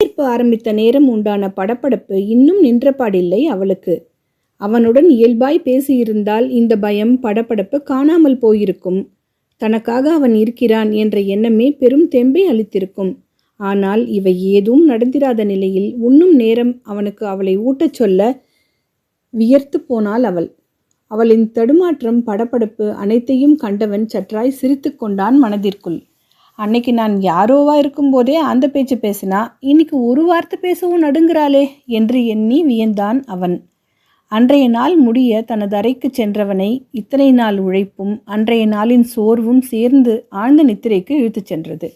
வரவேற்பு ஆரம்பித்த நேரம் உண்டான படப்படப்பு இன்னும் நின்றபாடில்லை அவளுக்கு. அவனுடன் இயல்பாய் பேசியிருந்தால் இந்த பயம் படப்படப்பு காணாமல் போயிருக்கும். தனக்காக அவன் இருக்கிறான் என்ற எண்ணமே பெரும் தெம்பை அளித்திருக்கும். ஆனால் இவை ஏதும் நடந்திராத நிலையில் உண்ணும் நேரம் அவனுக்கு அவளை ஊட்டச் சொல்ல வியர்த்து போனாள் அவள். அவளின் தடுமாற்றம் படப்படப்பு அனைத்தையும் கண்டவன் சற்றாய் சிரித்து கொண்டான் மனதிற்குள். அன்னைக்கு நான் யாரோவா இருக்கும்போதே அந்த பேச்சு பேசினா இன்னைக்கு ஒரு வார்த்தை பேசவும் நடுங்கிறாளே என்று எண்ணி வியந்தான் அவன். அன்றைய நாள் முடிய தனது அறைக்கு சென்றவனை இத்தனை நாள் உழைப்பும் அன்றைய நாளின் சோர்வும் சேர்ந்து ஆழ்ந்த நித்திரைக்கு இழுத்துச் சென்றது.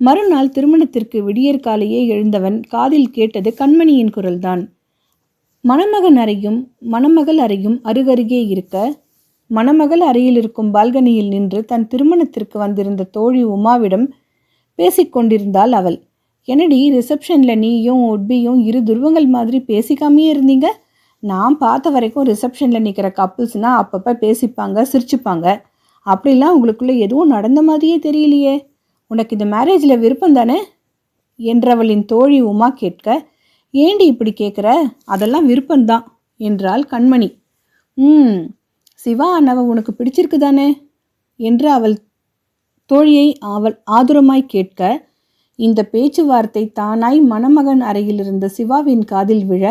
மறுநாள் திருமணத்திற்கு விடியற்காலையே எழுந்தவன் காதில் கேட்டது கண்மணியின் குரல்தான். மணமகன் அறையும் மணமகள் அறையும் அருகருகே இருக்க மணமகள் அறையில் இருக்கும் பால்கனியில் நின்று தன் திருமணத்திற்கு வந்திருந்த தோழி உமாவிடம் பேசிக்கொண்டிருந்தாள் அவள். என்னடி ரிசப்ஷனில் நீயும் உட்பியும் இரு துருவங்கள் மாதிரி பேசிக்காமையே இருந்தீங்க? நான் பார்த்த வரைக்கும் ரிசப்ஷனில் நிற்கிற கப்புள்ஸ்னால் அப்பப்போ பேசிப்பாங்க சிரிச்சுப்பாங்க. அப்படிலாம் உங்களுக்குள்ளே எதுவும் நடந்த மாதிரியே தெரியலையே. உனக்கு இந்த மேரேஜில் விருப்பம் தானே? என்றவளின் தோழி உமா கேட்க ஏண்டி இப்படி கேட்குற அதெல்லாம் விருப்பம்தான் என்றாள் கண்மணி. ம் சிவா அண்ணாவை உனக்கு பிடிச்சிருக்கு தானே என்று அவள் தோழியை அவள் ஆதுரமாய் கேட்க இந்த பேச்சுவார்த்தை தானாய் மணமகன் அறையில் இருந்த சிவாவின் காதில் விழ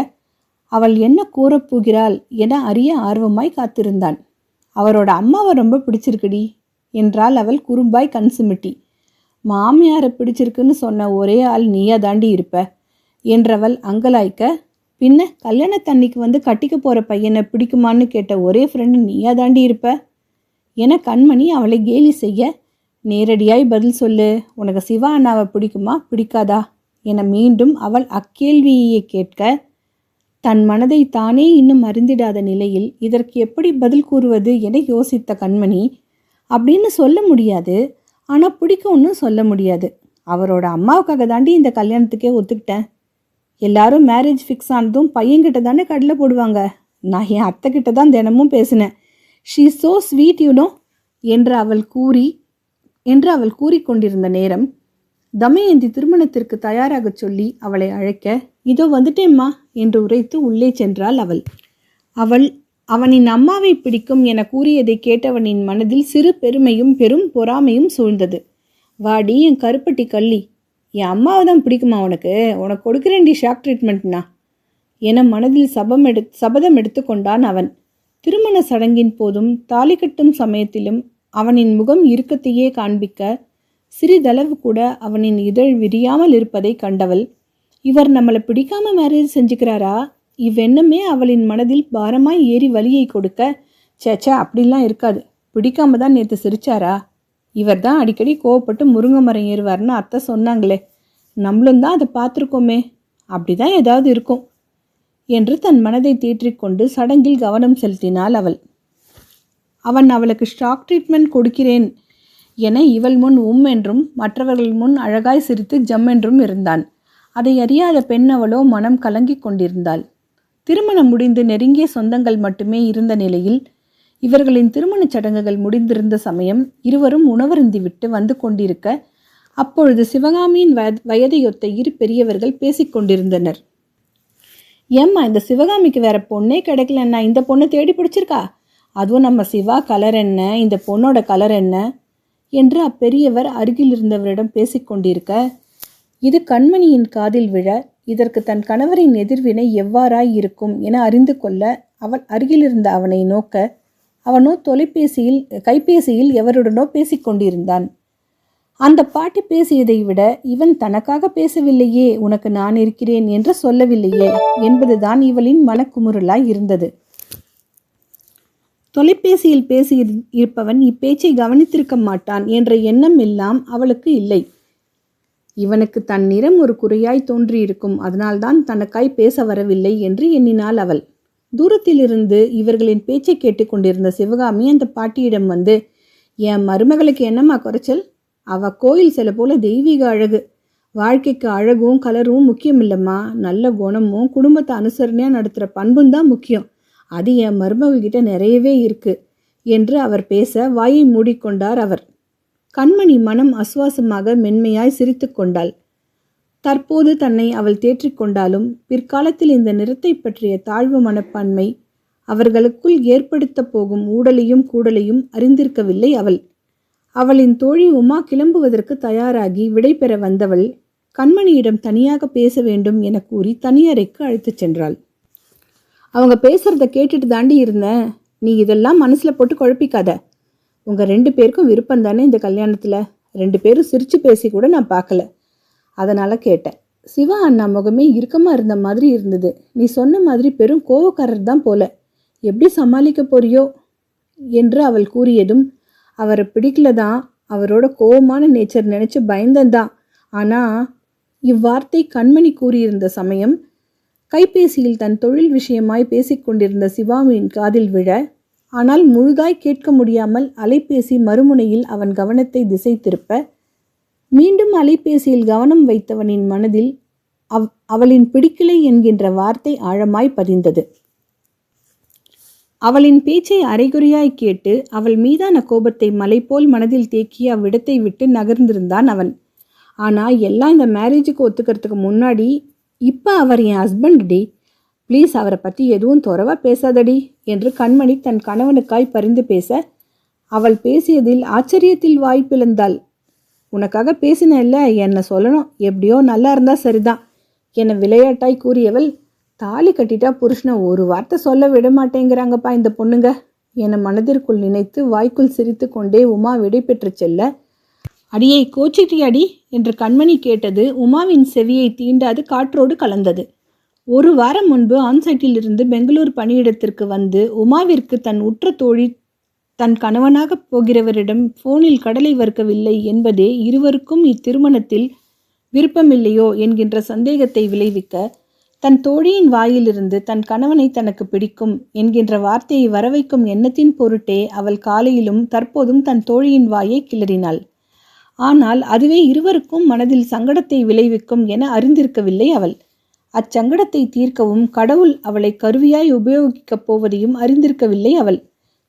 அவள் என்ன கூறப்போகிறாள் என அறிய ஆர்வமாய் காத்திருந்தான். அவரோட அம்மாவை ரொம்ப பிடிச்சிருக்குடி என்றாள் அவள் குறும்பாய் கண் சிமிட்டி. மாமியாரை பிடிச்சிருக்குன்னு சொன்ன ஒரே ஆள் நீயா தாண்டி இருப்ப என்றவள் அங்கலாய்க்க பின்ன கல்யாணத்தன்னைக்கு வந்து கட்டிக்க போகிற பையனை பிடிக்குமான்னு கேட்ட ஒரே ஃப்ரெண்டு நீயா தாண்டி இருப்ப? என கண்மணி அவளை கேலி செய்ய நேரடியாய் பதில் சொல்லு. உனக்கு சிவா அண்ணாவை பிடிக்குமா? பிடிக்காதா? என மீண்டும் அவள் அக்கேள்வியை கேட்க தன் மனதை தானே இன்னும் அறிந்திடாத நிலையில் இதற்கு எப்படி பதில் கூறுவது? என யோசித்த கண்மணி அப்படின்னு சொல்ல முடியாது. ஆனால் பிடிக்கும்னு சொல்ல முடியாது. அவரோட அம்மாவுக்காக தாண்டி இந்த கல்யாணத்துக்கே ஒத்துக்கிட்டேன். எல்லாரும் மேரேஜ் ஃபிக்ஸ் ஆனதும் பையன்கிட்ட தானே கடலை போடுவாங்க. நான் என் அத்தை கிட்ட தான் தினமும் பேசினேன். ஷீ சோ ஸ்வீட் யூனோ என்று அவள் கூறி என்று அவள் கூறிக்கொண்டிருந்த நேரம் தமயந்தி திருமணத்திற்கு தயாராகச் சொல்லி அவளை அழைக்க இதோ வந்துட்டேம்மா என்று உரைத்து உள்ளே சென்றாள் அவள். அவள் அவனின் அம்மாவை பிடிக்கும் என கூறியதை கேட்டவனின் மனதில் சிறு பெருமையும் பெரும் பொறாமையும் சூழ்ந்தது. வாடி என் கருப்பட்டி கள்ளி என் அம்மாவை தான் பிடிக்குமா உனக்கு? உனக்கு கொடுக்குறேன்டி ஷாக் ட்ரீட்மெண்ட்னா என மனதில் சபம் எடு சபதம் எடுத்துக்கொண்டான் அவன். திருமண சடங்கின் போதும் தாலி கட்டும் சமயத்திலும் அவனின் முகம் இறுக்கத்தையே காண்பிக்க சிறிதளவு கூட அவனின் இதழ் விரியாமல் இருப்பதை கண்டவள் இவர் நம்மளை பிடிக்காம மேரேஜ் செஞ்சுக்கிறாரா? இவ்வெண்ணமே அவளின் மனதில் பாரமாய் ஏறி வலியை கொடுக்க சேச்சா அப்படிலாம் இருக்காது. பிடிக்காம தான் நேற்று சிரிச்சாரா? இவர் தான் அடிக்கடி கோவப்பட்டு முருங்கை மரம் ஏறுவார்னு அத்தை சொன்னாங்களே. நம்மளும் தான் அதை பார்த்துருக்கோமே. அப்படிதான் ஏதாவது இருக்கும் என்று தன் மனதை தேற்றிக்கொண்டு சடங்கில் கவனம் செலுத்தினாள் அவள். அவன் அவளுக்கு ஷாக் ட்ரீட்மெண்ட் கொடுக்கிறேன் என இவள் முன் உம் என்றும் மற்றவர்கள் முன் அழகாய் சிரித்து ஜம் என்றும் இருந்தான். அதை அறியாத பெண் அவளோ மனம் கலங்கிக் கொண்டிருந்தாள். திருமணம் முடிந்து நெருங்கிய சொந்தங்கள் மட்டுமே இருந்த நிலையில் இவர்களின் திருமணச் சடங்குகள் முடிந்திருந்த சமயம் இருவரும் உணவருந்திவிட்டு வந்து கொண்டிருக்க அப்பொழுது சிவகாமியின் வய வயதையொத்த இரு பெரியவர்கள் பேசிக்கொண்டிருந்தனர் ஏம்மா இந்த சிவகாமிக்கு வேற பொண்ணே கிடைக்கலன்னா இந்த பொண்ணு தேடி பிடிச்சிருக்கா? அதுவும் நம்ம சிவா கலர் என்ன? இந்த பொண்ணோட கலர் என்ன? என்று அப்பெரியவர் அருகில் இருந்தவரிடம் பேசிக்கொண்டிருக்க இது கண்மணியின் காதில் விழ இதற்கு தன் கணவரின் எதிர்வினை எவ்வாறாய் இருக்கும் என அறிந்து கொள்ள அவள் அருகிலிருந்த அவனை நோக்க அவனோ தொலைபேசியில் கைபேசியில் எவருடனோ பேசிக்கொண்டிருந்தான். அந்த பாட்டி பேசியதை விட இவன் தனக்காக பேசவில்லையே உனக்கு நான் இருக்கிறேன் என்று சொல்லவில்லையே என்பதுதான் இவளின் மனக்குமுறலாய் இருந்தது. தொலைபேசியில் பேசி இருப்பவன் இப்பேச்சை கவனித்திருக்க மாட்டான் என்ற எண்ணம் எல்லாம் அவளுக்கு இல்லை. இவனுக்கு தன் நிறம் ஒரு குறையாய் தோன்றியிருக்கும் அதனால்தான் தனக்காய் பேச வரவில்லை என்று எண்ணினாள் அவள். தூரத்திலிருந்து இவர்களின் பேச்சை கேட்டுக்கொண்டிருந்த சிவகாமி அந்த பாட்டியிடம் வந்து என் மருமகளுக்கு என்னம்மா குறைச்சல்? அவ கோயில் சில போல தெய்வீக அழகு. வாழ்க்கைக்கு அழகும் கலரும் முக்கியம் இல்லைம்மா நல்ல குணமும் குடும்பத்தை அனுசரணையாக நடத்துகிற பண்பும் தான் முக்கியம். அது என் மருமகள்கிட்ட நிறையவே இருக்கு என்று அவர் பேச வாயை மூடிக்கொண்டார் அவர். கண்மணி மனம் அசுவாசமாக மென்மையாய் சிரித்து கொண்டாள். தற்போது தன்னை அவள் தேற்றிக்கொண்டாலும் பிற்காலத்தில் இந்த நிறத்தை பற்றிய தாழ்வு மனப்பான்மை அவர்களுக்குள் ஏற்படுத்த போகும் ஊடலையும் கூடலையும் அறிந்திருக்கவில்லை அவள். அவளின் தோழி உமா கிளம்புவதற்கு தயாராகி விடைபெற வந்தவள் கண்மணியிடம் தனியாக பேச வேண்டும் என கூறி தனியறைக்கு அழைத்துச் சென்றாள். அவங்க பேசுறத கேட்டுட்டு தாண்டி இருந்தேன் நீ இதெல்லாம் மனசுல போட்டு குழப்பிக்காத. உங்க ரெண்டு பேருக்கும் விருப்பம் தானே இந்த கல்யாணத்துல? ரெண்டு பேரும் சிரிச்சு பேசி கூட நான் பார்க்கல. அதனால் கேட்டேன். சிவா அண்ணா முகமே இறுக்கமாக இருந்த மாதிரி இருந்தது. நீ சொன்ன மாதிரி பெரும் கோவக்காரர் தான் போல. எப்படி சமாளிக்க போறியோ? என்று அவள் கூறியதும் அவரை பிடிக்கல தான் அவரோட கோவமான நேச்சர் நினைச்சு பயந்தந்தான். ஆனால் இவ்வார்த்தை கண்மணி கூறியிருந்த சமயம் கைபேசியில் தன் தொழில் விஷயமாய் பேசிக்கொண்டிருந்த சிவாவின் காதில் விழ ஆனால் முழுதாய் கேட்க முடியாமல் அலைபேசி மறுமுனையில் அவன் கவனத்தை திசை திருப்ப மீண்டும் அலைபேசியில் கவனம் வைத்தவனின் மனதில் அவ் அவளின் பிடிக்கலை என்கின்ற வார்த்தை ஆழமாய் பதிந்தது. அவளின் பேச்சை அரைகுறையாய் கேட்டு அவள் மீதான கோபத்தை மலை போல் மனதில் தேக்கி அவ்விடத்தை விட்டு நகர்ந்திருந்தான் அவன். ஆனால் எல்லாம் இந்த மேரேஜுக்கு ஒத்துக்கிறதுக்கு முன்னாடி இப்போ அவர் என் ஹஸ்பண்ட் டி ப்ளீஸ் அவரை பற்றி எதுவும் துறவா பேசாதடி என்று கண்மணி தன் கணவனுக்காய் பரிந்து பேச அவள் பேசியதில் ஆச்சரியத்தில் வாய் பிளந்தாள் உனக்காக பேசினேல்ல என்னை சொல்லணும். எப்படியோ நல்லா இருந்தால் சரிதான். என விளையாட்டாய் கூறியவள் தாலி கட்டிட்டா புருஷனை ஒரு வார்த்தை சொல்ல விட மாட்டேங்கிறாங்கப்பா இந்த பொண்ணுங்க என மனதிற்குள் நினைத்து வாய்க்குள் சிரித்து கொண்டே உமா விடைபெற்று செல்ல அடியை கோச்சிட்டியாடி என்று கண்மணி கேட்டது உமாவின் செவியை தீண்டாது காற்றோடு கலந்தது. ஒரு வாரம் முன்பு ஆன்சைட்டில் இருந்து பெங்களூர் பணியிடத்திற்கு வந்து உமாவிற்கு தன் உற்ற தோழி தன் கணவனாகப் போகிறவரிடம் போனில் கடலை வறுக்கவில்லை என்பதே இருவருக்கும் இத்திருமணத்தில் விருப்பமில்லையோ என்கின்ற சந்தேகத்தை விளைவிக்க தன் தோழியின் வாயிலிருந்து தன் கணவனை தனக்கு பிடிக்கும் என்கின்ற வார்த்தையை வரவைக்கும் எண்ணத்தின் பொருட்டே அவள் காலையிலும் தற்போதும் தன் தோழியின் வாயை கிளறினாள். ஆனால் அதுவே இருவருக்கும் மனதில் சங்கடத்தை விளைவிக்கும் என அறிந்திருக்கவில்லை அவள். அச்சங்கடத்தை தீர்க்கவும் கடவுள் அவளை கருவியாய் உபயோகிக்கப் போவதையும் அறிந்திருக்கவில்லை அவள்.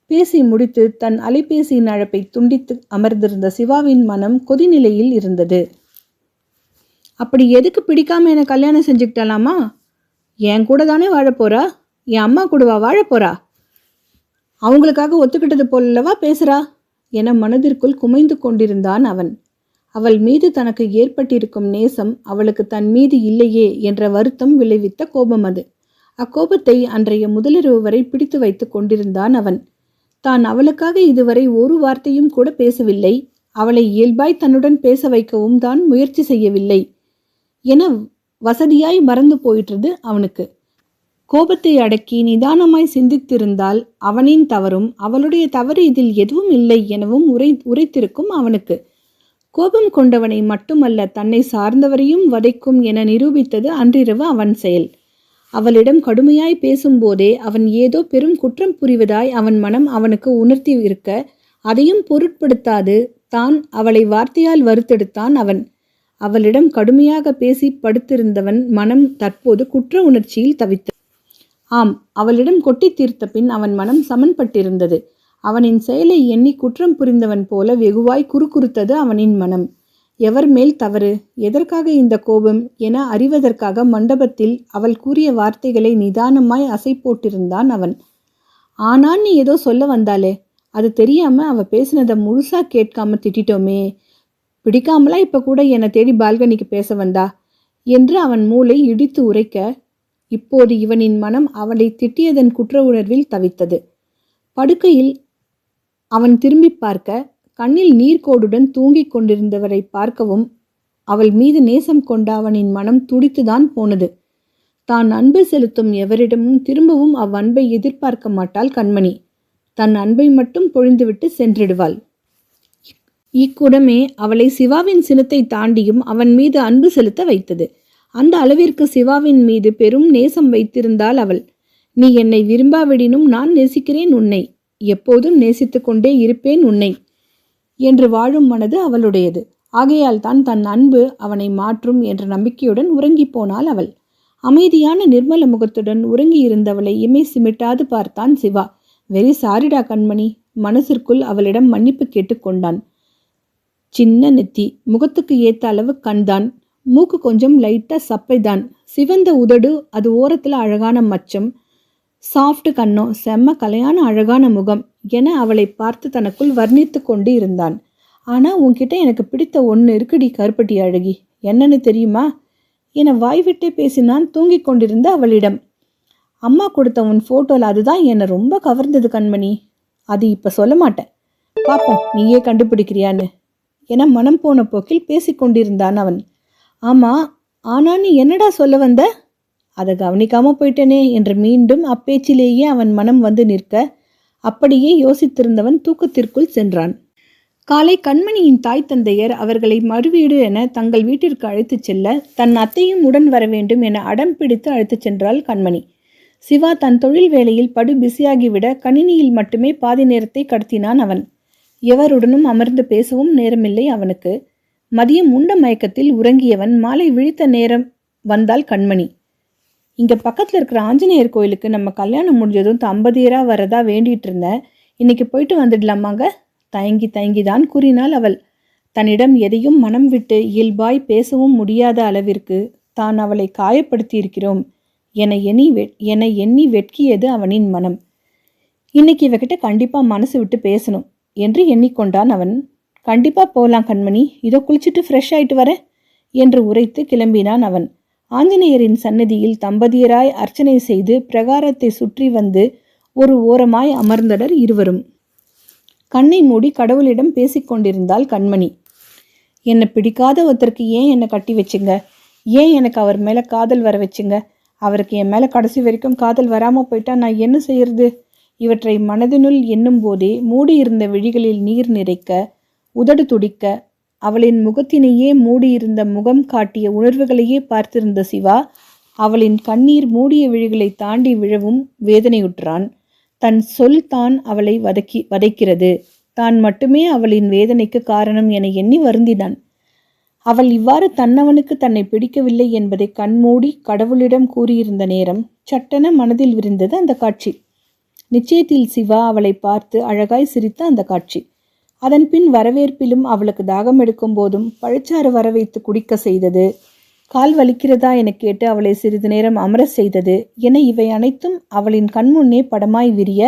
பேசி முடித்து தன் அலைபேசியின் அழைப்பை துண்டித்து அமர்ந்திருந்த சிவாவின் மனம் கொதிநிலையில் இருந்தது. அப்படி எதுக்கு பிடிக்காம என்னை கல்யாணம் செஞ்சுக்கிட்டலாமா? என் கூட தானே வாழப்போறா என் அம்மா கூடவா வாழப்போறா அவங்களுக்காக ஒத்துக்கிட்டது போலவா பேசுறா? என மனதிற்குள் குமைந்து கொண்டிருந்தான் அவன். அவள் மீது தனக்கு ஏற்பட்டிருக்கும் நேசம் அவளுக்கு தன் மீது இல்லையே என்ற வருத்தம் விளைவித்த கோபம் அது. அக்கோபத்தை அன்றைய முதலிரவு வரை பிடித்து வைத்து கொண்டிருந்தான் அவன். தான் அவளுக்காக இதுவரை ஒரு வார்த்தையும் கூட பேசவில்லை. அவளை இயல்பாய் தன்னுடன் பேச வைக்கவும் தான் முயற்சி செய்யவில்லை. என வசதியாய் மறந்து போயிற்றது அவனுக்கு. கோபத்தை அடக்கி நிதானமாய் சிந்தித்திருந்தால் அவனின் தவறும் அவளுடைய தவறு இதில் எதுவும் இல்லை எனவும் உரை உரைத்திருக்கும் அவனுக்கு. கோபம் கொண்டவனை மட்டுமல்ல தன்னை சார்ந்தவரையும் வதைக்கும் என நிரூபித்தது அன்றிரவு அவன் செயல். அவளிடம் கடுமையாய் பேசும்போதே அவன் ஏதோ பெரும் குற்றம் புரிவதாய் அவன் மனம் அவனுக்கு உணர்த்தி இருக்க அதையும் பொருட்படுத்தாது. தான் அவளை வார்த்தையால் வருத்தெடுத்தான் அவன். அவளிடம் கடுமையாக பேசி படுத்திருந்தவன் மனம் தற்போது குற்ற உணர்ச்சியில் தவித்த ஆம் அவளிடம் கொட்டி தீர்த்த பின் அவன் மனம் சமன்பட்டிருந்தது. அவனின் செயலை எண்ணி குற்றம் புரிந்தவன் போல வெகுவாய் குறுகுறுத்தது அவனின் மனம். எவர் மேல் தவறு? எதற்காக இந்த கோபம்? என அறிவதற்காக மண்டபத்தில் அவள் கூறிய வார்த்தைகளை நிதானமாய் அசை போட்டிருந்தான் அவன். ஆனான் நீ ஏதோ சொல்ல வந்தாலே அது தெரியாம அவ பேசினதை முழுசா கேட்காம திட்டிட்டோமே. பிடிக்காமலா இப்ப கூட என்னை தேடி பால்கனிக்கு பேச வந்தா? என்று அவன் மூளை இடித்து உரைக்க இப்போது இவனின் மனம் அவளை திட்டியதன் குற்ற உணர்வில் தவித்தது. படுக்கையில் அவன் திரும்பி பார்க்க கண்ணில் நீர்க்கோடுடன் தூங்கிக் கொண்டிருந்தவரை பார்க்கவும் அவள் மீது நேசம் கொண்ட அவனின் மனம் துடித்துதான் போனது. தான் அன்பு செலுத்தும் எவரிடமும் திரும்பவும் அவ்வன்பை எதிர்பார்க்க மாட்டாள் கண்மணி. தன் அன்பை மட்டும் பொழிந்துவிட்டு சென்றிடுவாள். இக்குடமே அவளை சிவாவின் சினத்தை தாண்டியும் அவன் மீது அன்பு செலுத்த வைத்தது. அந்த அளவிற்கு சிவாவின் மீது பெரும் நேசம் வைத்திருந்தாள் அவள். நீ என்னை விரும்பாவிடினும் நான் நேசிக்கிறேன் உன்னை. எப்போதும் நேசித்து கொண்டே இருப்பேன் உன்னை. என்று வாழும் மனது அவளுடையது. ஆகையால் தான் தன் அன்பு அவனை மாற்றும் என்ற நம்பிக்கையுடன் உறங்கிப் போனாள் அவள். அமைதியான நிர்மல முகத்துடன் உறங்கி இருந்தவளை இமை சிமிட்டாது பார்த்தான் சிவா. வெரி சாரிடா கண்மணி மனசிற்குள் அவளிடம் மன்னிப்பு கேட்டுக்கொண்டான் சின்ன நெத்தி முகத்துக்கு ஏத்த அளவு கண்தான். மூக்கு கொஞ்சம் லைட்டா சப்பைதான். சிவந்த உதடு அது ஓரத்துல அழகான மச்சம். சாஃப்ட் கண்ணோ செம்ம கலையான அழகான முகம். என அவளை பார்த்து தனக்குள் வர்ணித்து கொண்டு இருந்தான் ஆனால் உன்கிட்ட எனக்கு பிடித்த ஒன்று இருக்குடி கருப்பட்டி அழகி. என்னன்னு தெரியுமா? என வாய் விட்டே பேசினான் தூங்கிக் கொண்டிருந்த அவளிடம். அம்மா கொடுத்த உன் ஃபோட்டோவில் அதுதான் என்னை ரொம்ப கவர்ந்தது கண்மணி. அது இப்போ சொல்ல மாட்டேன். பாப்போம் நீயே கண்டுபிடிக்கிறியான்னு. என மனம் போன போக்கில் பேசிக்கொண்டிருந்தான் அவன். ஆமா ஆனா நீ என்னடா சொல்ல வந்த? அதை கவனிக்காம போயிட்டனே என்று மீண்டும் அப்பேச்சிலேயே அவன் மனம் வந்து நிற்க அப்படியே யோசித்திருந்தவன் தூக்கத்திற்குள் சென்றான். காலை கண்மணியின் தாய் தந்தையர் அவர்களை மறுவீடு என தங்கள் வீட்டிற்கு அழைத்துச் செல்ல தன் அத்தையும் உடன் வர வேண்டும் என அடம் பிடித்து அழைத்துச் சென்றாள் கண்மணி. சிவா தன் தொழில் வேலையில் படு பிஸியாகிவிட கணினியில் மட்டுமே பாதி நேரத்தை கடத்தினான் அவன். எவருடனும் அமர்ந்து பேசவும் நேரமில்லை அவனுக்கு. மதியம் உண்ட மயக்கத்தில் உறங்கியவன் மாலை விழித்த நேரம் வந்தால் கண்மணி. இங்கே பக்கத்தில் இருக்கிற ஆஞ்சநேயர் கோயிலுக்கு நம்ம கல்யாணம் முடிஞ்சதும் தம்பதியராக வரதா வேண்டிகிட்டு இருந்தேன் இன்னைக்கு போயிட்டு வந்துடலாமாங்க? தயங்கி தயங்கி தான் கூறினாள் அவள். தன்னிடம் எதையும் மனம் விட்டு இயல்பாய் பேசவும் முடியாத அளவிற்கு தான் அவளை காயப்படுத்தியிருக்கிறோம். என எண்ணி வெ என எண்ணி வெட்கியது அவனின் மனம். இன்னைக்கு இவகிட்ட கண்டிப்பா மனசு விட்டு பேசணும் என்று எண்ணிக்கொண்டான் அவன். கண்டிப்பா போகலாம் கண்மணி இதோ குளிச்சுட்டு ஃப்ரெஷ் ஆயிட்டு வரேன் என்று உரைத்து கிளம்பினான் அவன். ஆஞ்சநேயரின் சன்னதியில் தம்பதியராய் அர்ச்சனை செய்து பிரகாரத்தை சுற்றி வந்து ஒரு ஓரமாய் அமர்ந்தனர் இருவரும். கண்ணை மூடி கடவுளிடம் பேசிக்கொண்டிருந்தாள் கண்மணி. என்னை பிடிக்காத ஒருத்தருக்கு ஏன் என்னை கட்டி வச்சுங்க? ஏன் எனக்கு அவர் மேலே காதல் வர வச்சுங்க? அவருக்கு என் மேலே கடைசி வரைக்கும் காதல் வராமல் போயிட்டா நான் என்ன செய்யறது? இவற்றை மனதினுள் எண்ணும் போதே மூடியிருந்த விழிகளில் நீர் நிறைக்க உதடு துடிக்க அவளின் முகத்தினையே மூடியிருந்த முகம் காட்டிய உணர்வுகளையே பார்த்திருந்த சிவா அவளின் கண்ணீர் மூடிய விழிகளை தாண்டி விழவும் வேதனையுற்றான். தன் சொல் தான் அவளை வதக்கி வதைக்கிறது. தான் மட்டுமே அவளின் வேதனைக்கு காரணம் என எண்ணி வருந்தினான். அவள் இவ்வாறு தன்னவனுக்கு தன்னை பிடிக்கவில்லை என்பதை கண்மூடி கடவுளிடம் கூறியிருந்த நேரம் சட்டென மனதில் விரிந்தது அந்த காட்சி. நிச்சயத்தில் சிவா அவளை பார்த்து அழகாய் சிரித்த அந்த காட்சி. அதன் பின் வரவேற்பிலும் அவளுக்கு தாகம் எடுக்கும் போதும் பழச்சாறு வர வைத்து குடிக்க செய்தது. கால் வலிக்கிறதா என கேட்டு அவளை சிறிது நேரம் அமர செய்தது. என இவை அனைத்தும் அவளின் கண்முன்னே படமாய் விரிய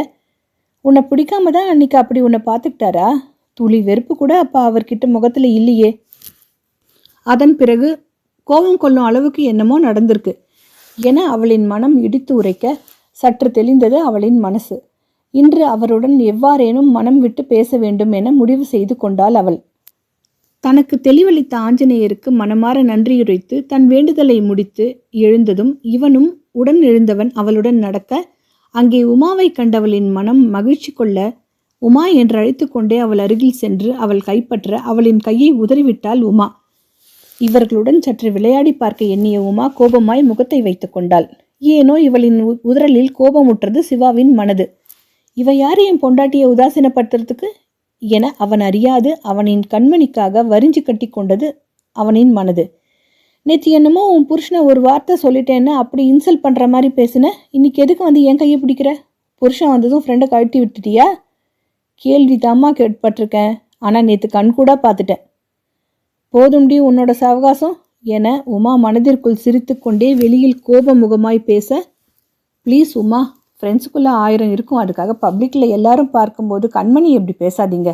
உன்னை பிடிக்காம தான் அன்னைக்கு அப்படி உன்னை பார்த்துக்கிட்டாரா? துளி வெறுப்பு கூட அப்பா அவர்கிட்ட முகத்தில் இல்லையே. அதன் பிறகு கோபம் கொள்ளும் அளவுக்கு என்னமோ நடந்திருக்கு என அவளின் மனம் இடித்து உரைக்க சற்று தெளிந்தது அவளின் மனசு. இன்று அவருடன் எவ்வாறேனும் மனம் விட்டு பேச வேண்டும் என முடிவு செய்து கொண்டாள் அவள். தனக்கு தெளிவளித்த ஆஞ்சநேயருக்கு மனமாற நன்றியுரைத்து தன் வேண்டுதலை முடித்து எழுந்ததும் இவனும் உடன் எழுந்தவன் அவளுடன் நடக்க அங்கே உமாவை கண்டவளின் மனம் மகிழ்ச்சி கொள்ள உமா என்று அழைத்து கொண்டே அவள் அருகில் சென்று அவள் கைப்பற்ற அவளின் கையை உதறிவிட்டாள் உமா. இவர்களுடன் சற்று விளையாடி பார்க்க எண்ணிய உமா கோபமாய் முகத்தை வைத்துக் கொண்டாள். ஏனோ இவளின் உ- உதறலில் கோபமுற்றது சிவாவின் மனது. இவ யார் என் பொண்டாட்டியை உதாசீனப்படுத்துறதுக்கு? என அவன் அறியாது அவனின் கண்மணிக்காக வரிஞ்சு கட்டி கொண்டது அவனின் மனது. நேற்று என்னமோ உன் புருஷனை ஒரு வார்த்தை சொல்லிட்டேன்னு அப்படி இன்சல்ட் பண்ணுற மாதிரி பேசுன. இன்னைக்கு எதுக்கு வந்து என் கையை பிடிக்கிற? புருஷன் வந்ததும் ஃப்ரெண்டை கழட்டி விட்டுட்டியா? கேள்வி தாம்மா கேட்பட்டிருக்கேன் ஆனால் நேற்று கண்கூடா பார்த்துட்டேன். போதும்டி உன்னோட சவகாசம் என உமா மனதிற்குள் சிரித்துக்கொண்டே வெளியில் கோப முகமாய் பேச ப்ளீஸ் உமா ஃப்ரெண்ட்ஸுக்குள்ளே ஆயிரம் இருக்கும். அதுக்காக பப்ளிக்கில் எல்லாரும் பார்க்கும்போது கண்மணி எப்படி பேசாதீங்க.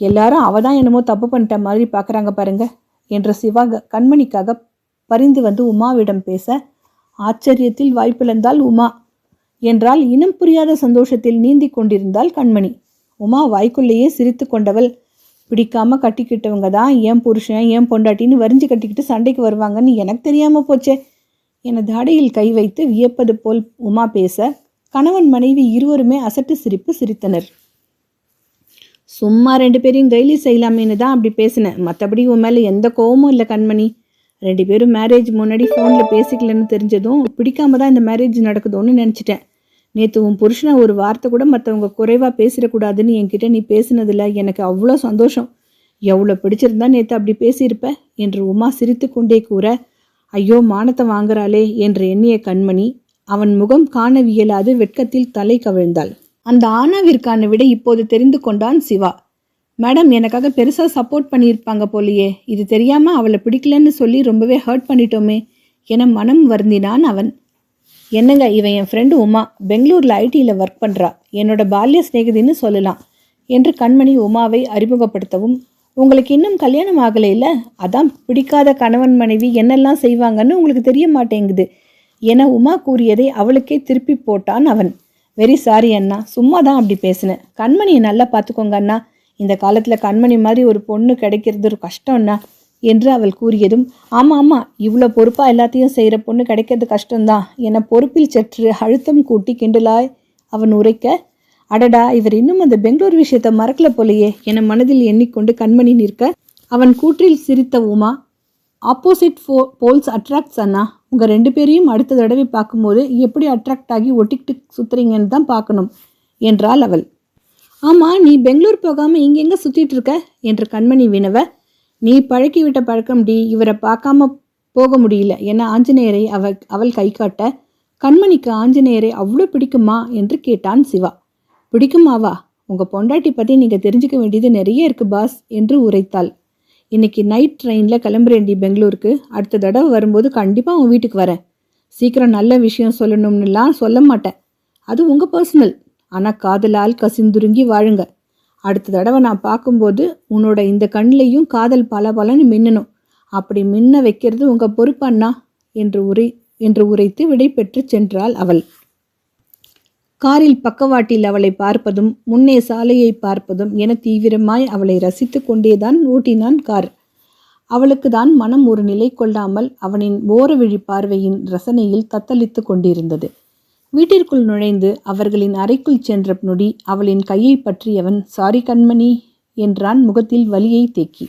எல்லாரும் அவ தான் என்னமோ தப்பு பண்ணிட்ட மாதிரி பார்க்குறாங்க பாருங்க என்ற சிவா கண்மணிக்காக பரிந்து வந்து உமாவிடம் பேச ஆச்சரியத்தில் வாய்ப்பிழந்தாள் உமா. என்றால் இனம் புரியாத சந்தோஷத்தில் நீந்தி கொண்டிருந்தாள் கண்மணி. உமா வாய்க்குள்ளேயே சிரித்து கொண்டவள் பிடிக்காம கட்டிக்கிட்டவங்க தான் ஏன் புருஷன் ஏன் பொண்டாட்டின்னு வரிஞ்சு கட்டிக்கிட்டு சண்டைக்கு வருவாங்கன்னு எனக்கு தெரியாமல் போச்சே. என தாடையில் கை வைத்து வியப்பது போல் உமா பேச கணவன் மனைவி இருவருமே அசட்டு சிரிப்பு சிரித்தனர். சும்மா ரெண்டு பேரையும் கைலி செய்யலாமேன்னு தான் அப்படி பேசினேன். மற்றபடி உன் மேலே எந்த கோவமும் இல்லை கண்மணி. ரெண்டு பேரும் மேரேஜ் முன்னாடி ஃபோனில் பேசிக்கலன்னு தெரிஞ்சதும் பிடிக்காம தான் இந்த மேரேஜ் நடக்குதோன்னு நினச்சிட்டேன். நேற்று உன் புருஷனை ஒரு வார்த்தை கூட மற்றவங்க குறைவாக பேசிடக்கூடாதுன்னு என்கிட்ட நீ பேசினதில் எனக்கு அவ்வளோ சந்தோஷம். எவ்வளோ பிடிச்சிருந்தா நேற்று அப்படி பேசியிருப்ப? என்று உமா சிரித்து கொண்டே கூற ஐயோ மானத்தை வாங்குறாளே என்று எண்ணிய கண்மணி அவன் முகம் காணவியலாது வெட்கத்தில் தலை கவிழ்ந்தாள். அந்த ஆனாவிற்கான விடை இப்போது தெரிந்து கொண்டான் சிவா. மேடம் எனக்காக பெருசாக சப்போர்ட் பண்ணியிருப்பாங்க போலியே. இது தெரியாமல் அவளை பிடிக்கலன்னு சொல்லி ரொம்பவே ஹர்ட் பண்ணிட்டோமே. என மனம் வருந்தினான் அவன். என்னங்க இவன் என் ஃப்ரெண்டு உமா? பெங்களூரில் ஐடியில் ஒர்க் பண்ணுறா என்னோட பால்ய சிநேகிதின்னு சொல்லலாம் என்று கண்மணி உமாவை அறிமுகப்படுத்தவும். உங்களுக்கு இன்னும் கல்யாணம் ஆகலையில அதான் பிடிக்காத கணவன் மனைவி என்னெல்லாம் செய்வாங்கன்னு உங்களுக்கு தெரிய மாட்டேங்குது. என உமா கூறியதை அவளுக்கே திருப்பி போட்டான் அவன். வெரி சாரி அண்ணா சும்மா தான் அப்படி பேசினேன். கண்மணியை நல்லா பார்த்துக்கோங்க அண்ணா. இந்த காலத்தில் கண்மணி மாதிரி ஒரு பொண்ணு கிடைக்கிறது ஒரு கஷ்டம்ண்ணா என்று அவள் கூறியதும் ஆமாம் ஆமாம் இவ்வளோ பொறுப்பாக எல்லாத்தையும் செய்கிற பொண்ணு கிடைக்கிறது கஷ்டம்தான். என பொறுப்பில் சற்று அழுத்தம் கூட்டி கிண்டலாய் அவன் உரைக்க அடடா இவர் இன்னும் அந்த பெங்களூர் விஷயத்தை மறக்கல போலையே. என மனதில் எண்ணிக்கொண்டு கண்மணி நிற்க அவன் கூற்றில் சிரித்த உமா ஆப்போசிட் ஃபோ போல்ஸ் அட்ராக்ட்ஸ் அண்ணா. உங்கள் ரெண்டு பேரையும் அடுத்த தடவை பார்க்கும்போது எப்படி அட்ராக்ட் ஆகி ஒட்டிக்கிட்டு சுத்துறீங்கன்னு தான் பார்க்கணும் என்றாள் அவள். ஆமாம் நீ பெங்களூர் போகாமல் இங்கெங்கே சுற்றிட்டு இருக்க என்று கண்மணி வினவ. நீ பழக்கி விட்ட பழக்கம் டி இவரை பார்க்காம போக முடியல என ஆஞ்சநேயரை அவ அவள் கை காட்ட. கண்மணிக்கு ஆஞ்சநேயரை அவ்வளோ பிடிக்குமா என்று கேட்டான் சிவா. பிடிக்குமாவா? உங்கள் பொண்டாட்டி பற்றி நீங்கள் தெரிஞ்சுக்க வேண்டியது நிறைய இருக்குது பாஸ் என்று உரைத்தாள். இன்னைக்கு நைட் ட்ரெயினில் கிளம்புறேன்டி பெங்களூருக்கு. அடுத்த தடவை வரும்போது கண்டிப்பாக உன் வீட்டுக்கு வரேன். சீக்கிரம் நல்ல விஷயம் சொல்லணும்னுலாம் சொல்ல மாட்டேன். அது உங்கள் பர்சனல் ஆனால் காதலால் கசிந்துருங்கி வாழுங்க. அடுத்த தடவை நான் பார்க்கும்போது உன்னோட இந்த கண்ணிலையும் காதல் பல பலன்னு மின்னணும். அப்படி மின்ன வைக்கிறது உங்கள் பொறுப்பண்ணா என்று உரை என்று உரைத்து விடை பெற்று சென்றாள் அவள். காரில் பக்கவாட்டில் அவளை பார்ப்பதும் முன்னே சாலையை பார்ப்பதும் என தீவிரமாய் அவளை ரசித்து கொண்டேதான் ஓட்டினான் கார். அவளுக்கு தான் மனம் ஒரு நிலை கொள்ளாமல் அவனின் ஓரவிழி பார்வையின் ரசனையில் தத்தளித்து கொண்டிருந்தது. வீட்டிற்குள் நுழைந்து அவர்களின் அறைக்குள் சென்ற நொடி அவளின் கையை பற்றியவன் சாரி கண்மணி என்றான் முகத்தில் வலியை தேக்கி.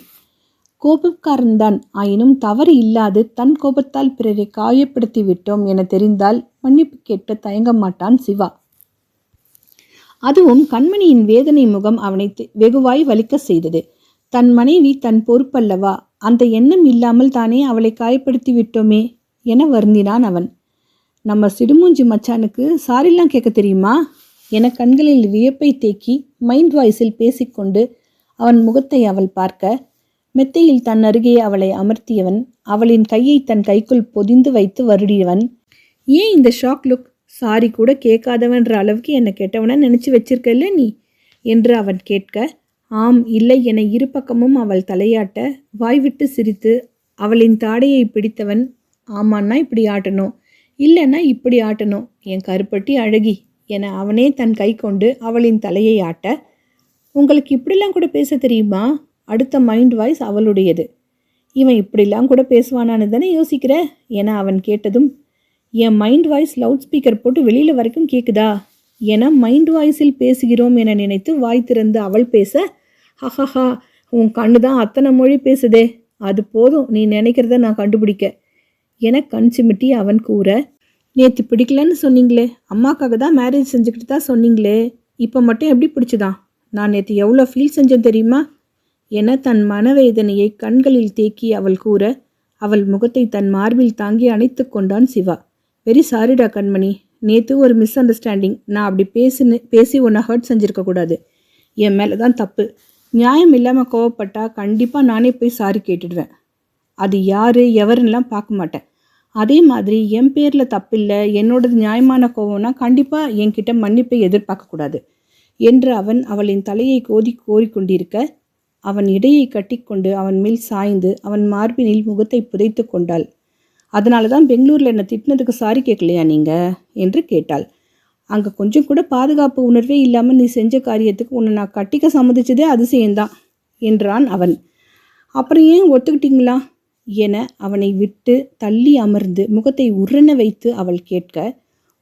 கோபக்காரன்தான். ஆயினும் தவறு இல்லாது தன் கோபத்தால் பிறரை காயப்படுத்தி விட்டோம் என தெரிந்தால் மன்னிப்பு கேட்க தயங்க மாட்டான் சிவா. அதுவும் கண்மணியின் வேதனை முகம் அவனை வெகுவாய் வலிக்க செய்தது. தன் மனைவி தன் பொறுப்பல்லவா? அந்த எண்ணம் இல்லாமல் தானே அவளை காயப்படுத்தி விட்டோமே? என வருந்தினான் அவன். நம்ம சிடுமூஞ்சி மச்சானுக்கு சாரிலாம் கேட்க தெரியுமா? என கண்களில் வியப்பை தேக்கி மைண்ட் வாய்ஸில் பேசிக்கொண்டு அவன் முகத்தை அவள் பார்க்க மெத்தையில் தன் அருகே அவளை அமர்த்தியவன் அவளின் கையை தன் கைக்குள் பொதிந்து வைத்து வருடியவன் ஏன் இந்த ஷாக் லுக்? சாரி கூட கேட்காதவன்ற அளவுக்கு என்னை கெட்டவனா நினச்சி வச்சிருக்கல்ல நீ? என்று அவன் கேட்க ஆம் இல்லை என இரு பக்கமும் அவள் தலையாட்ட வாய்விட்டு சிரித்து அவளின் தாடையை பிடித்தவன் ஆமான்னா இப்படி ஆட்டணும் இல்லைன்னா இப்படி ஆட்டணும் என் கருப்பட்டி அழகி என அவனே தன் கை கொண்டு அவளின் தலையை ஆட்ட உங்களுக்கு இப்படிலாம் கூட பேச தெரியுமா? அடுத்த மைண்ட் வாய்ஸ் அவளுடையது. இவன் இப்படிலாம் கூட பேசுவானான்னு தானே யோசிக்கிற? என அவன் கேட்டதும் என் மைண்ட் வாய்ஸ் லவுட் ஸ்பீக்கர் போட்டு வெளியில் வரைக்கும் கேட்குதா என மைண்ட் வாய்ஸில் பேசுகிறோம் என நினைத்து வாய் திறந்து அவள் பேச ஹஹஹா உன் கண்ணு தான் அத்தனை மொழி பேசுதே. அது போதும் நீ நினைக்கிறத நான் கண்டுபிடிக்க. என கண் சிமிட்டி அவன் கூற நேற்று பிடிக்கலன்னு சொன்னீங்களே அம்மாக்காக தான் மேரேஜ் செஞ்சுக்கிட்டு தான் சொன்னீங்களே. இப்போ மட்டும் எப்படி பிடிச்சுதான்? நான் நேற்று எவ்வளோ ஃபீல் செஞ்சேன் தெரியுமா? என தன் மனவேதனையை கண்களில் தேக்கி அவள் கூற அவள் முகத்தை தன் மார்பில் தாங்கி அணைத்து கொண்டான் சிவா. வெரி சாரிடா கண்மணி நேற்று ஒரு மிஸ் அண்டர்ஸ்டாண்டிங் நான் அப்படி பேசினு பேசி உன்னை ஹர்ட் செஞ்சிருக்க கூடாது. என் மேலே தான் தப்பு. நியாயம் இல்லாமல் கோவப்பட்டா கண்டிப்பாக நானே போய் சாரி கேட்டுடுவேன். அது யார் எவருன்னெலாம் பார்க்க மாட்டேன். அதே மாதிரி என் பேரில் தப்பில்லை என்னோடது நியாயமான கோவம்னா கண்டிப்பாக என்கிட்ட மன்னிப்பை எதிர்பார்க்கக்கூடாது என்று அவன் அவளின் தலையை கோதி கோரிக்கொண்டிருக்க அவன் இடையை கட்டிக்கொண்டு அவன் மேல் சாய்ந்து அவன் மார்பினில் முகத்தை புதைத்து கொண்டாள். அதனால தான் பெங்களூரில் என்னை திட்டினதுக்கு சாரி கேட்கலையா நீங்கள் என்று கேட்டாள். அங்கே கொஞ்சம் கூட பாதுகாப்பு உணர்வே இல்லாமல் நீ செஞ்ச காரியத்துக்கு உன்னை நான் கட்டிக்க சம்மதிச்சதே அதிசயம்தான் என்றான் அவன். அப்புறம் ஏன் ஒத்துக்கிட்டீங்களா? என அவனை விட்டு தள்ளி அமர்ந்து முகத்தை உருண வைத்து அவள் கேட்க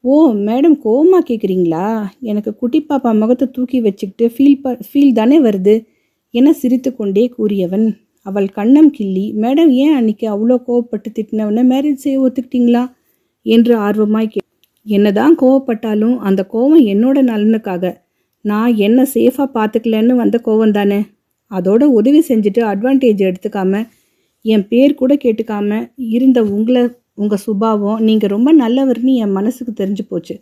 ஓ மேடம் கோமா கேட்குறீங்களா எனக்கு குட்டி பாப்பா முகத்தை தூக்கி வச்சுக்கிட்டு ஃபீல் ப ஃபீல் தானே வருது? என சிரித்துக்கொண்டே கூறியவன். அவள் கண்ணம் கிள்ளி மேடம் ஏன் அன்னைக்கு அவ்வளோ கோவப்பட்டு திட்டினவன? மேரேஜ் செய்ய ஒத்துக்கிட்டீங்களா? என்று ஆர்வமாய் கே என்னதான் கோவப்பட்டாலும் அந்த கோவம் என்னோட நலனுக்காக. நான் என்ன சேஃபாக பார்த்துக்கலன்னு வந்த கோவம் தானே. அதோட உதவி செஞ்சுட்டு அட்வான்டேஜ் எடுத்துக்காம என் பேர் கூட கேட்டுக்காம இருந்த உங்களை உங்கள் சுபாவம் நீங்கள் ரொம்ப நல்லவர்னு என் மனசுக்கு தெரிஞ்சு போச்சு.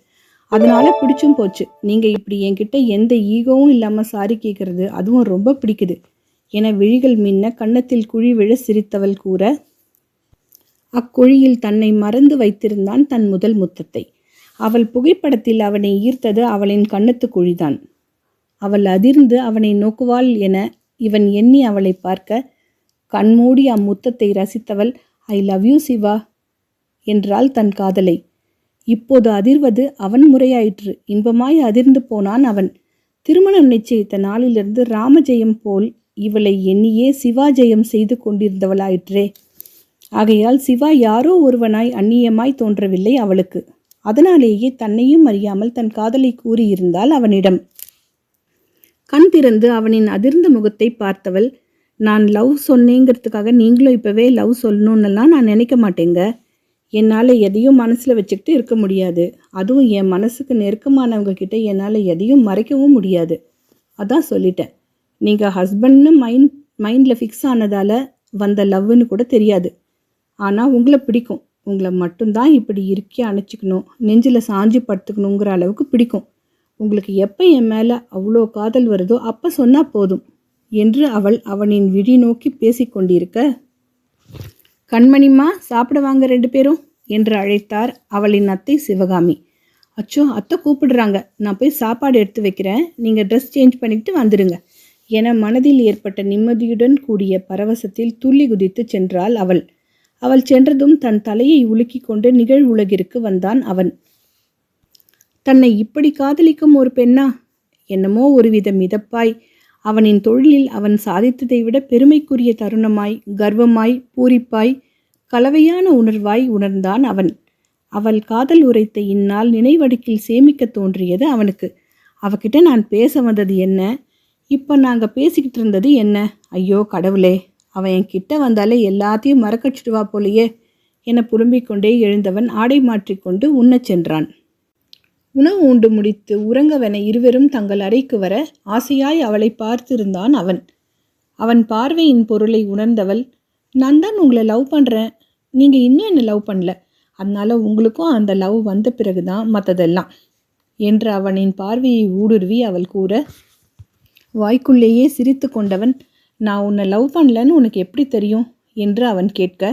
அதனால பிடிச்சும் போச்சு. நீங்கள் இப்படி என்கிட்ட எந்த ஈகோவும் இல்லாமல் சாரி கேட்குறது அதுவும் ரொம்ப பிடிக்குது. என விழிகள் மின்ன கன்னத்தில் குழி விழ சிரித்தவள் கூற அக்குழியில் தன்னை மறந்து வைத்திருந்தான் தன் முதல் முத்தத்தை. அவள் புகைப்படத்தில் அவனை ஈர்த்தது அவளின் கன்னத்து குழிதான். அவள் அதிர்ந்து அவனை நோக்குவாள் என இவன் எண்ணி அவளை பார்க்க கண்மூடி அம்முத்தத்தை ரசித்தவள் ஐ லவ் யூ சிவா என்றாள் தன் காதலை. இப்போது அதிர்வது அவன் முறையாயிற்று. இன்பமாய் அதிர்ந்து போனான் அவன். திருமணம் நிச்சயித்த நாளிலிருந்து ராமஜெயம் போல் இவளை எண்ணியே சிவாஜெயம் செய்து கொண்டிருந்தவளாயிற்றே. ஆகையால் சிவா யாரோ ஒருவனாய் அந்நியமாய் தோன்றவில்லை அவளுக்கு. அதனாலேயே தன்னையும் அறியாமல் தன் காதலை கூறியிருந்தாள் அவனிடம். கண் திறந்து அவனின் அதிர்ந்த முகத்தை பார்த்தவள் நான் லவ் சொன்னேங்கிறதுக்காக நீங்களும் இப்போவே லவ் சொல்லணும்னுலாம் நான் நினைக்க மாட்டேங்க. என்னால் எதையும் மனசில் வச்சுக்கிட்டு இருக்க முடியாது. அதுவும் என் மனசுக்கு நெருக்கமானவங்க கிட்ட என்னால் எதையும் மறைக்கவும் முடியாது. அதான் சொல்லிட்டேன். நீங்கள் ஹஸ்பண்ட்னு மைண்ட் மைண்டில் ஃபிக்ஸ் ஆனதால் வந்த லவ்னு கூட தெரியாது. ஆனால் உங்களை பிடிக்கும். உங்களை மட்டும்தான் இப்படி இறுக்கி அணைச்சிக்கணும். நெஞ்சில் சாஞ்சு படுத்துக்கணுங்கிற அளவுக்கு பிடிக்கும். உங்களுக்கு எப்போ என் மேலே அவ்வளோ காதல் வருதோ அப்போ சொன்னால் போதும் என்று அவள் அவனின் விழி நோக்கி பேசிக்கொண்டிருக்க கண்மணிம்மா சாப்பிட வாங்க ரெண்டு பேரும் என்று அழைத்தார் அவளின் அத்தை சிவகாமி. அச்சோ அத்தை கூப்பிடுறாங்க. நான் போய் சாப்பாடு எடுத்து வைக்கிறேன். நீங்கள் ட்ரெஸ் சேஞ்ச் பண்ணிக்கிட்டு வந்துடுங்க என மனதில் ஏற்பட்ட நிம்மதியுடன் கூடிய பரவசத்தில் துள்ளி குதித்து சென்றாள் அவள். அவள் சென்றதும் தன் தலையை உலுக்கி கொண்டு நிகழ் உலகிற்கு வந்தான் அவன். தன்னை இப்படி காதலிக்கும் ஒரு பெண்ணா? என்னமோ ஒருவித மிதப்பாய். அவனின் தொழிலில் அவன் சாதித்ததை விட பெருமைக்குரிய தருணமாய் கர்வமாய் பூரிப்பாய் கலவையான உணர்வாய் உணர்ந்தான் அவன். அவள் காதல் உரைத்த இந்நாள் நினைவடுக்கில் சேமிக்க தோன்றியது அவனுக்கு. அவகிட்ட நான் பேச வந்தது என்ன? இப்போ நாங்கள் பேசிக்கிட்டு இருந்தது என்ன? ஐயோ கடவுளே. அவன் என் கிட்ட வந்தாலே எல்லாத்தையும் மறக்கச்சிடுவா போலையே. என புலம்பிக் கொண்டே எழுந்தவன் ஆடை மாற்றிக்கொண்டு உண்ணச் சென்றான். உணவு உண்டு முடித்து உறங்கவென இருவரும் தங்கள் அறைக்கு வர ஆசையாய் அவளை பார்த்திருந்தான் அவன். அவன் பார்வையின் பொருளை உணர்ந்தவள் நான் தான் உங்களை லவ் பண்ணுறேன் நீங்கள் இன்னும் என்னை லவ் பண்ணல? அதனால உங்களுக்கும் அந்த லவ் வந்த பிறகு தான் மற்றதெல்லாம் என்று அவனின் பார்வையை ஊடுருவி அவள் கூற வாய்க்குள்ளேயே சிரித்து கொண்டவன் நான் உன்னை லவ் பண்ணலன்னு உனக்கு எப்படி தெரியும்? என்று அவன் கேட்க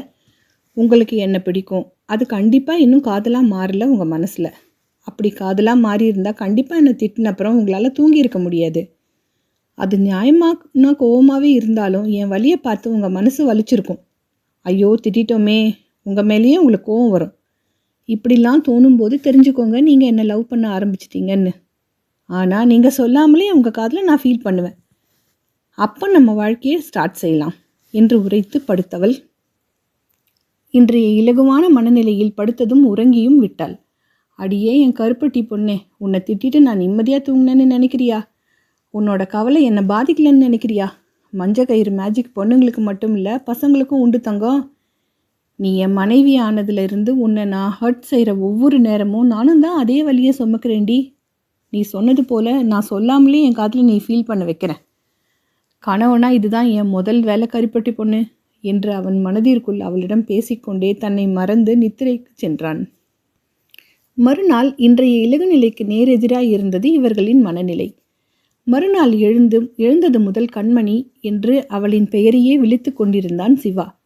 உங்களுக்கு என்ன பிடிக்கும். அது கண்டிப்பாக இன்னும் காதலாக மாறல உங்கள் மனசில். அப்படி காதலாக மாறி இருந்தால் கண்டிப்பாக என்னை திட்டின அப்புறம் உங்களால் தூங்கி இருக்க முடியாது. அது நியாயமாகனா கோவமாகவே இருந்தாலும் என் வழியை பார்த்து உங்கள் மனசு வலிச்சிருக்கும். ஐயோ திட்டிட்டோமே. உங்கள் மேலேயே உங்களுக்கு கோவம் வரும். இப்படிலாம் தோணும்போது தெரிஞ்சுக்கோங்க நீங்கள் என்னை லவ் பண்ண ஆரம்பிச்சிட்டிங்கன்னு. ஆனால் நீங்கள் சொல்லாமலே உங்கள் காதில் நான் ஃபீல் பண்ணுவேன். அப்போ நம்ம வாழ்க்கையை ஸ்டார்ட் செய்யலாம் என்று உரைத்து படுத்தவள். இன்றைய இலகுவான மனநிலையில் படுத்ததும் உறங்கியும் விட்டாள். அடியே என் கருப்பட்டி பொண்ணே உன்னை திட்டிட்டு நான் நிம்மதியாக தூங்கினேன்னு நினைக்கிறியா? உன்னோட கவலை என்னை பாதிக்கலன்னு நினைக்கிறியா? மஞ்ச கயிறு மேஜிக் பொண்ணுங்களுக்கு மட்டும் இல்லை பசங்களுக்கும் உண்டு தங்கம் நீ என் மனைவி ஆனதுலேருந்து உன்னை நான் ஹர்ட் செய்கிற ஒவ்வொரு நேரமும் நானும் தான் அதே வழியை சுமக்கிறேன்டி. நீ சொன்னது போல் நான் சொல்லாமலே என் காதில் நீ ஃபீல் பண்ண வைக்கிறேன். கணவனா இதுதான் என் முதல் வேலை கருப்பட்டி பொண்ணு என்று அவன் மனதிற்குள் அவளிடம் பேசிக்கொண்டே தன்னை மறந்து நித்திரைக்கு சென்றான். மறுநாள் இன்றைய இலகுநிலைக்கு நேரெதிராக இருந்தது இவர்களின் மனநிலை. மறுநாள் எழுந்து எழுந்தது முதல் கண்மணி என்று அவளின் பெயரையே விழித்து கொண்டிருந்தான் சிவா.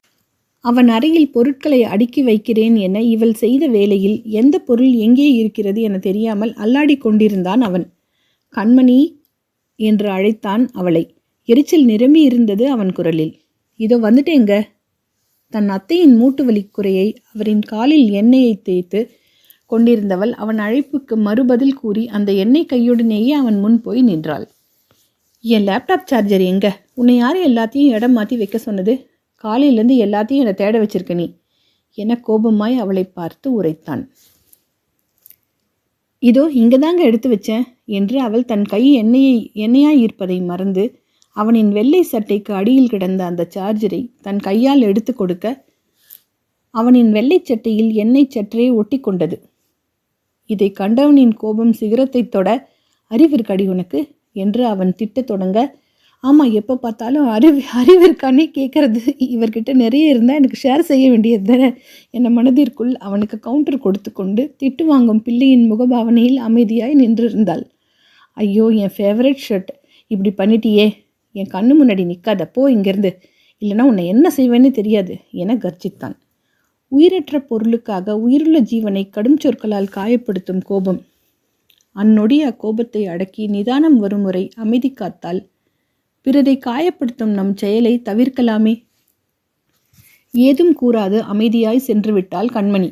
அவன் அறையில் பொருட்களை அடுக்கி வைக்கிறேன் என இவள் செய்த வேளையில் எந்த பொருள் எங்கே இருக்கிறது என தெரியாமல் அல்லாடி கொண்டிருந்தான் அவன். கண்மணி என்று அழைத்தான் அவளை. எரிச்சல் நிரம்பி இருந்தது அவன் குரலில். இதோ வந்துட்டேங்க தன் அத்தையின் மூட்டு வலி குறையை அவரின் காலில் எண்ணெயை தேய்த்து கொண்டிருந்தவள் அவன் அழைப்புக்கு மறுபதில் கூறி அந்த எண்ணெய் கையுடனேயே அவன் முன் போய் நின்றாள். என் லேப்டாப் சார்ஜர் எங்க? உன்னை யார் எல்லாத்தையும் இடம் மாற்றி வைக்க சொன்னது? காலையிலேருந்து எல்லாத்தையும் என்னை தேட வச்சிருக்க நீ. என கோபமாய் அவளை பார்த்து உரைத்தான். இதோ இங்கே தாங்க எடுத்து வச்சேன் என்று அவள் தன் கை எண்ணெயை எண்ணெயாய் இருப்பதை மறந்து அவனின் வெள்ளை சட்டைக்கு அடியில் கிடந்த அந்த சார்ஜரை தன் கையால் எடுத்து கொடுக்க அவனின் வெள்ளை சட்டையில் எண்ணெய் சற்றே ஒட்டி கொண்டது. இதை கண்டவனின் கோபம் சிகரத்தை தொட அறிவிற்கடி உனக்கு என்று அவன் திட்டத் தொடங்க ஆமாம் எப்போ பார்த்தாலும் அறிவு அறிவு இருக்கானே கேட்குறது இவர்கிட்ட நிறைய இருந்தால் எனக்கு ஷேர் செய்ய வேண்டியது தானே? என் மனதிற்குள் அவனுக்கு கவுண்டர் கொடுத்து கொண்டு திட்டு வாங்கும் பிள்ளையின் முகபாவனையில் அமைதியாய் நின்றிருந்தாள். ஐயோ என் ஃபேவரட் ஷர்ட் இப்படி பண்ணிட்டியே. என் கண்ணு முன்னாடி நிற்காத போ இங்கேருந்து. இல்லைன்னா உன்னை என்ன செய்வேன்னு தெரியாது என கர்ஜித்தான். உயிரற்ற பொருளுக்காக உயிருள்ள ஜீவனை கடும் சொற்களால் காயப்படுத்தும் கோபம். அந்நொடி அக்கோபத்தை அடக்கி நிதானம் வரும் முறை அமைதி காத்தால் பிறரை காயப்படுத்தும் நம் செயலை தவிர்க்கலாமே. ஏதும் கூறாது அமைதியாய் சென்றுவிட்டாள் கண்மணி.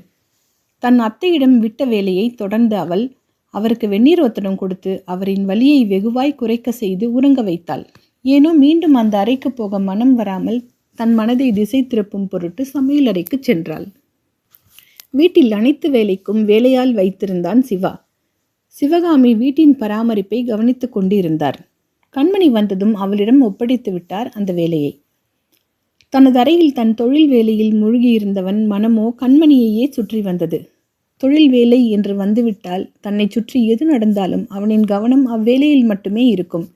தன் அத்தையிடம் விட்ட வேலையை தொடர்ந்து அவள் அவருக்கு வெந்நீர் ஒத்தடம் கொடுத்து அவரின் வலியை வெகுவாய் குறைக்க செய்து உறங்க வைத்தாள். ஏனோ மீண்டும் அந்த அறைக்கு போக மனம் வராமல் தன் மனதை திசை திருப்பும் பொருட்டு சமையலறைக்கு சென்றாள். வீட்டில் அனைத்து வேலைக்கும் வேலையால் வைத்திருந்தான் சிவா. சிவகாமி வீட்டின் பராமரிப்பை கவனித்துக் கொண்டிருந்தார். கண்மணி வந்ததும் அவளிடம் ஒப்படைத்து விட்டார் அந்த வேலையை. தனது அறையில் தன் தொழில் வேலையில் மூழ்கியிருந்தவன் மனமோ கண்மணியையே சுற்றி வந்தது. தொழில் வேலை என்று வந்துவிட்டால் தன்னை சுற்றி எது நடந்தாலும் அவனின் கவனம் அவ்வேலையில் மட்டுமே இருக்கும்.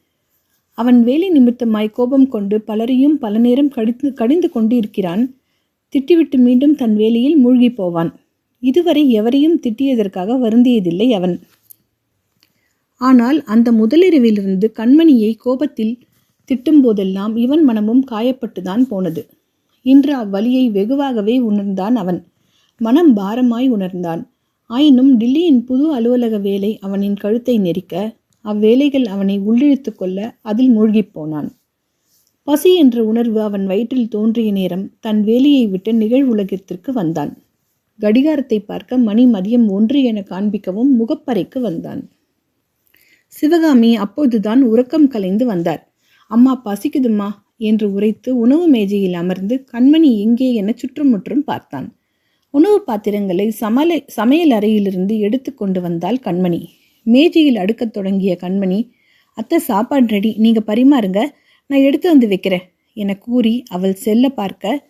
அவன் வேலை நிமித்தமாய் கோபம் கொண்டு பலரையும் பல நேரம் கடித்து கடிந்து கொண்டு இருக்கிறான் திட்டிவிட்டு மீண்டும் தன் வேலையில் மூழ்கி போவான். இதுவரை எவரையும் திட்டியதற்காக வருந்தியதில்லை அவன். ஆனால் அந்த முதலிரவிலிருந்து கண்மணியை கோபத்தில் திட்டும் போதெல்லாம் இவன் மனமும் காயப்பட்டுதான் போனது. இன்று அவ்வழியை வெகுவாகவே உணர்ந்தான் அவன். மனம் பாரமாய் உணர்ந்தான். ஆயினும் டில்லியின் புது அலுவலக வேலை அவனின் கழுத்தை நெரிக்க அவ்வேலைகள் அவனை உள்ளிழுத்து கொள்ள அதில் மூழ்கிப் போனான். பசி என்ற உணர்வு அவன் வயிற்றில் தோன்றிய நேரம் தன் வேலையை விட்டு நிகழ்வுலகத்திற்கு வந்தான். கடிகாரத்தை பார்க்க மணி மதியம் ஒன்று என காண்பிக்கவும் முகப்பறைக்கு வந்தான். சிவகாமி அப்போதுதான் உறக்கம் கலைந்து வந்தார். அம்மா பசிக்குதும்மா என்று உரைத்து உணவு மேஜையில் அமர்ந்து கண்மணி எங்கே என சுற்றுமுற்றும் பார்த்தான். உணவு பாத்திரங்களை சமலை சமையல் அறையிலிருந்து எடுத்து கொண்டு வந்தாள் கண்மணி. மேஜையில் அடுக்கத் தொடங்கிய கண்மணி அத்தை சாப்பாடு ரெடி நீங்கள் பரிமாறுங்க நான் எடுத்து வந்து வைக்கிறேன் என கூறி அவள் செல்ல பார்க்க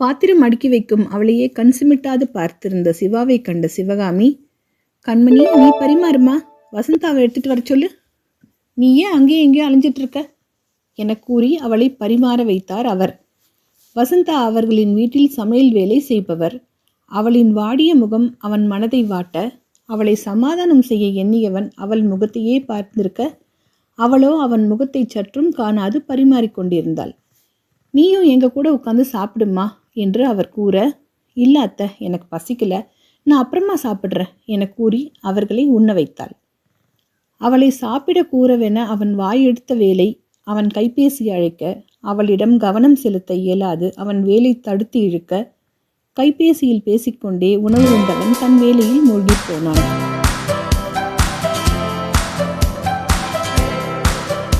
பாத்திரம் அடுக்கி வைக்கும் அவளையே கண் சிமிட்டாது பார்த்திருந்த சிவாவை கண்ட சிவகாமி கண்மணி நீ பரிமாறுமா? வசந்தாவை எடுத்துட்டு வர சொல்லு. நீ ஏன் அங்கேயும் எங்கேயும் அலைஞ்சிட்டு இருக்க என கூறி அவளை பரிமாற வைத்தார் அவர். வசந்தா அவர்களின் வீட்டில் சமையல் வேலை செய்பவர். அவளின் வாடிய முகம் அவன் மனதை வாட்ட அவளை சமாதானம் செய்ய எண்ணியவன் அவள் முகத்தையே பார்த்திருக்க அவளோ அவன் முகத்தை சற்றும் காணாது பரிமாறிக்கொண்டிருந்தாள் நீயும் எங்க கூட உட்காந்து சாப்பிடுமா? என்று அவர் கூற இல்ல அத்தை எனக்கு பசிக்கல. நான் அப்புறமா சாப்பிட்றேன் என கூறி அவர்களை உண்ண வைத்தாள். அவளை சாப்பிட கூறவென அவன் வாயெடுத்த வேலை அவன் கைபேசி அழைக்க அவளிடம் கவனம் செலுத்த இயலாது அவன் வேலை தடுத்து இழுக்க கைபேசியில் பேசிக்கொண்டே உணவு உண்டவன் தன் வேலையில் மூழ்கிப் போனான்.